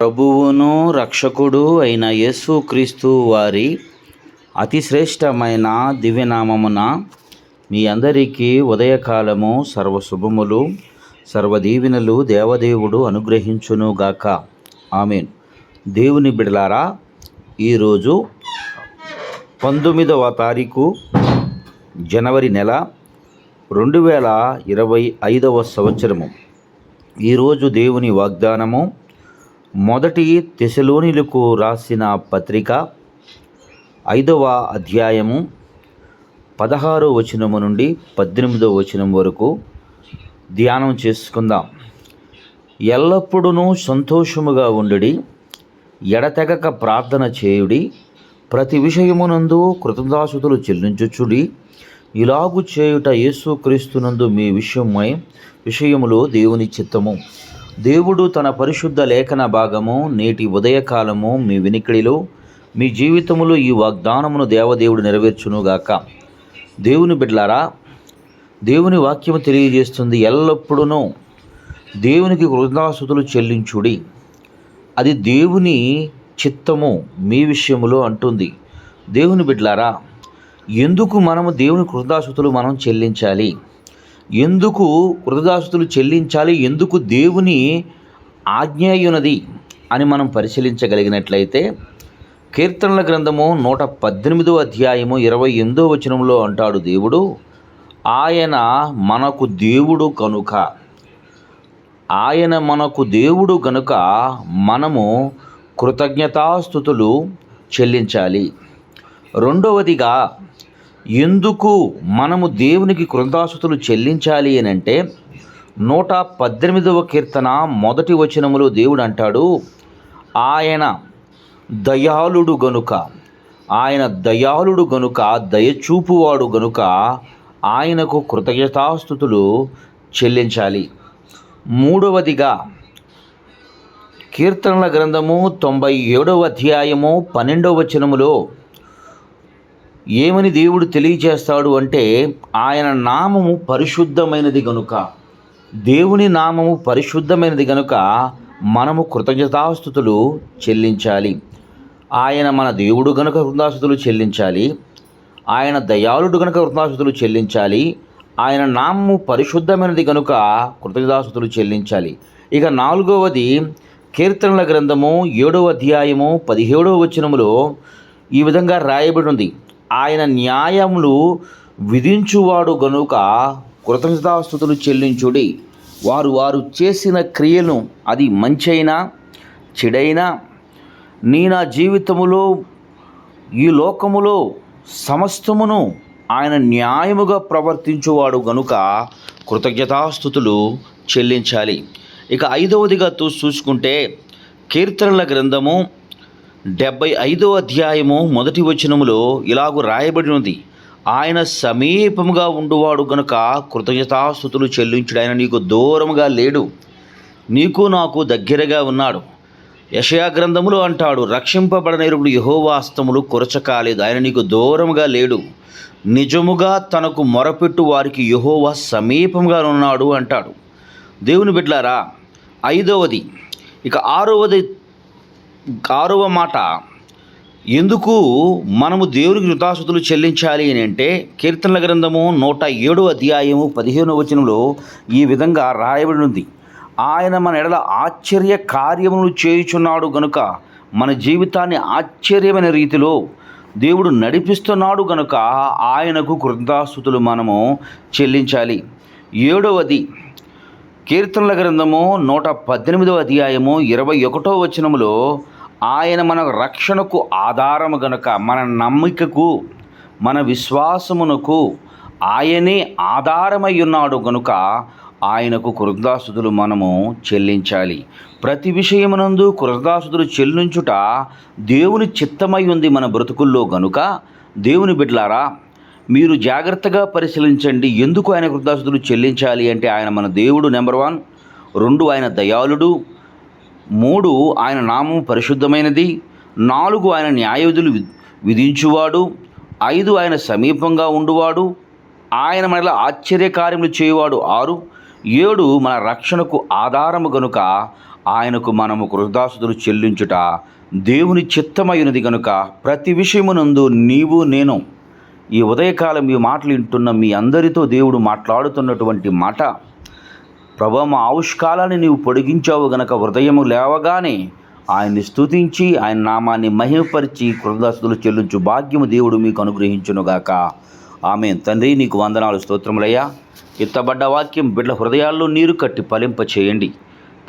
ప్రభువును రక్షకుడు అయిన యేసుక్రీస్తు వారి అతి శ్రేష్టమైన దివ్యనామమున మీ అందరికీ ఉదయకాలము సర్వశుభములు సర్వదీవెనలు దేవదేవుడు అనుగ్రహించునుగాక. ఆమెన్. దేవుని బిడలారా ఈరోజు పంతొమ్మిదవ తారీఖు జనవరి నెల రెండు వేల ఇరవై ఐదవ సంవత్సరము. ఈరోజు దేవుని వాగ్దానము మొదటి తెశలోనిలకు రాసిన పత్రిక ఐదవ అధ్యాయము పదహారో వచనము నుండి పద్దెనిమిదవ వచనం వరకు ధ్యానం చేసుకుందాం. ఎల్లప్పుడూ సంతోషముగా ఉండడి ఎడతెగక ప్రార్థన చేయుడి ప్రతి విషయమునందు కృతదాసుతులు చెల్లించుచుడి ఇలాగు చేయుట యేసుక్రీస్తునందు మీ విషయమై విషయములో దేవుని చిత్తము. దేవుడు తన పరిశుద్ధ లేఖన భాగము నేటి ఉదయకాలము మీ వినికిడిలో మీ జీవితములో ఈ వాగ్దానమును దేవదేవుడు నెరవేర్చునుగాక. దేవుని బిడ్లారా దేవుని వాక్యము తెలియజేస్తుంది ఎల్లప్పుడూ దేవునికి కృతజ్ఞాసుతులు చెల్లించుడి. అది దేవుని చిత్తము మీ విషయములో అంటుంది. దేవుని బిడ్లారా ఎందుకు మనము దేవుని కృతదాసుతులు మనం చెల్లించాలి? ఎందుకు కృతదాసుతులు చెల్లించాలి? ఎందుకు దేవుని ఆజ్ఞాయునది అని మనం పరిశీలించగలిగినట్లయితే కీర్తనల గ్రంథము నూట పద్దెనిమిదో అధ్యాయము ఇరవై ఎనిమిదో వచనంలో అంటాడు దేవుడు ఆయన మనకు దేవుడు కనుక ఆయన మనకు దేవుడు కనుక మనము కృతజ్ఞతాస్థుతులు చెల్లించాలి. రెండవదిగా ఎందుకు మనము దేవునికి కృతజ్ఞతాస్థుతులు చెల్లించాలి అని అంటే నూట పద్దెనిమిదవ కీర్తన మొదటి వచనములో దేవుడు అంటాడు ఆయన దయాళుడు గనుక ఆయన దయాళుడు గనుక దయచూపువాడు గనుక ఆయనకు కృతజ్ఞతాస్థుతులు చెల్లించాలి. మూడవదిగా కీర్తనల గ్రంథము తొంభై ఏడవ అధ్యాయము పన్నెండవ వచనములో ఏమని దేవుడు తెలియజేస్తాడు అంటే ఆయన నామము పరిశుద్ధమైనది గనుక దేవుని నామము పరిశుద్ధమైనది గనుక మనము కృతజ్ఞతాస్థుతులు చెల్లించాలి. ఆయన మన దేవుడు గనుక కృతజ్ఞతాస్థుతులు చెల్లించాలి. ఆయన దయాళుడు గనుక కృతజ్ఞతాస్థుతులు చెల్లించాలి. ఆయన నామము పరిశుద్ధమైనది గనుక కృతజ్ఞతాస్థుతులు చెల్లించాలి. ఇక నాలుగవది కీర్తనల గ్రంథము ఏడవ అధ్యాయము పదిహేడవ వచనములో ఈ విధంగా రాయబడి ఉంది. ఆయన న్యాయములు విధించువాడు గనుక కృతజ్ఞతాస్థుతులు చెల్లించుడి. వారు వారు చేసిన క్రియను అది మంచైనా చెడైనా నీ నా జీవితములో ఈ లోకములో సమస్తమును ఆయన న్యాయముగా ప్రవర్తించువాడు గనుక కృతజ్ఞతాస్థుతులు చెల్లించాలి. ఇక ఐదవదిగా చూసుకుంటే కీర్తనల గ్రంథము డెబ్బై ఐదో అధ్యాయము మొదటి వచనములో ఇలాగు రాయబడి ఉంది ఆయన సమీపముగా ఉండువాడు గనుక కృతజ్ఞతాస్థుతులు చెల్లించుడు ఆయన నీకు దూరముగా లేడు. నీకు నాకు దగ్గరగా ఉన్నాడు. యషయా గ్రంథములో అంటాడు రక్షింపబడనేరుడు యహోవాస్తములు కొరచకాలేదు ఆయన నీకు దూరముగా లేడు. నిజముగా తనకు మొరపెట్టు వారికి యహోవా సమీపంగా ఉన్నాడు అంటాడు. దేవుని బిడ్లారా ఐదవది ఇక ఆరవది ఆరవ మాట ఎందుకు మనము దేవుడికి కృతాసుతులు చెల్లించాలి అని అంటే కీర్తనల గ్రంథము నూట ఏడో అధ్యాయము పదిహేను వచనంలో ఈ విధంగా రాయబడి ఉంది ఆయన మన ఎడల ఆశ్చర్య కార్యములు చేయుచున్నాడు గనుక మన జీవితాన్ని ఆశ్చర్యమైన రీతిలో దేవుడు నడిపిస్తున్నాడు గనుక ఆయనకు కృతాస్థుతులు మనము చెల్లించాలి. ఏడవది కీర్తనల గ్రంథము నూట పద్దెనిమిదవ అధ్యాయము ఇరవై ఒకటో వచనములో ఆయన మన రక్షణకు ఆధారము గనుక మన నమ్మికకు మన విశ్వాసమునకు ఆయనే ఆధారమై ఉన్నాడు గనుక ఆయనకు కృతదాసుదులు మనము చెల్లించాలి. ప్రతి విషయమునందు కృతదాసుదులు చెల్లించుట దేవుని చిత్తమై ఉంది మన బ్రతుకుల్లో గనుక. దేవుని బిడ్లారా మీరు జాగ్రత్తగా పరిశీలించండి. ఎందుకు ఆయన కృతజ్ఞతలు చెల్లించాలి అంటే ఆయన మన దేవుడు నెంబర్ వన్. రెండు ఆయన దయాళుడు. మూడు ఆయన నామం పరిశుద్ధమైనది నాలుగు ఆయన న్యాయవిధులు వి- విధించువాడు ఐదు ఆయన సమీపంగా ఉండువాడు ఆయన మనల ఆశ్చర్యకార్యములు చేయువాడు ఆరు ఏడు మన రక్షణకు ఆధారము గనుక ఆయనకు మనము కృతదాసుదులు చెల్లించుట దేవుని చిత్తమైనది కనుక ప్రతి విషయమునందు నీవు నేను. ఈ ఉదయకాలం ఈ మాటలు వింటున్న మీ అందరితో దేవుడు మాట్లాడుతున్నటువంటి మాట ప్రభా మా ఆవిష్కాలాన్ని నీవు పొడిగించావు గనక హృదయము లేవగానే ఆయన్ని స్తుతించి ఆయన నామాన్ని మహిమపరిచి కృతదాస్తులు చెల్లించు భాగ్యము దేవుడు మీకు అనుగ్రహించునుగాక. ఆమె తండ్రి నీకు వందనాలు స్తోత్రములయ్యా. ఎత్తబడ్డ వాక్యం బిడ్డ హృదయాల్లో నీరు కట్టి ఫలింప చేయండి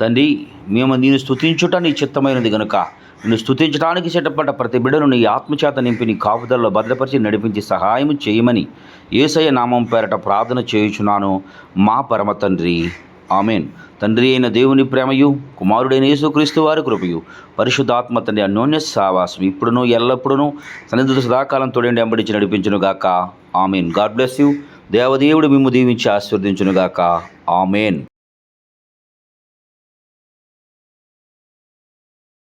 తండ్రి మేము నేను స్థుతించుట నీ చిత్తమైనది గనుక. నిన్ను స్థుతించడానికి చెట్టపడ్డ ప్రతి బిడ్డను నీ ఆత్మచేత నింపి నీ కాపుదల్లో భద్రపరిచి నడిపించి సహాయం చేయమని ఏసయ్య నామం పేరట ప్రార్థన చేయుచున్నాను. మా పరమ తండ్రి ఆమెన్. తండ్రి అయిన దేవుని ప్రేమయు కుమారుడైన యేసుక్రీస్తు వారి కృపయు పరిశుద్ధాత్మ తండ్రి అన్యోన్య సావాసం ఇప్పుడును ఎల్లప్పుడూ సన్నిధుల సదాకాలం తోడండి అంబడించి నడిపించునుగాక ఆమెన్. God bless you. దేవదేవుడు మిమ్ము దీవించి ఆశీర్వదించునుగాక ఆమెన్.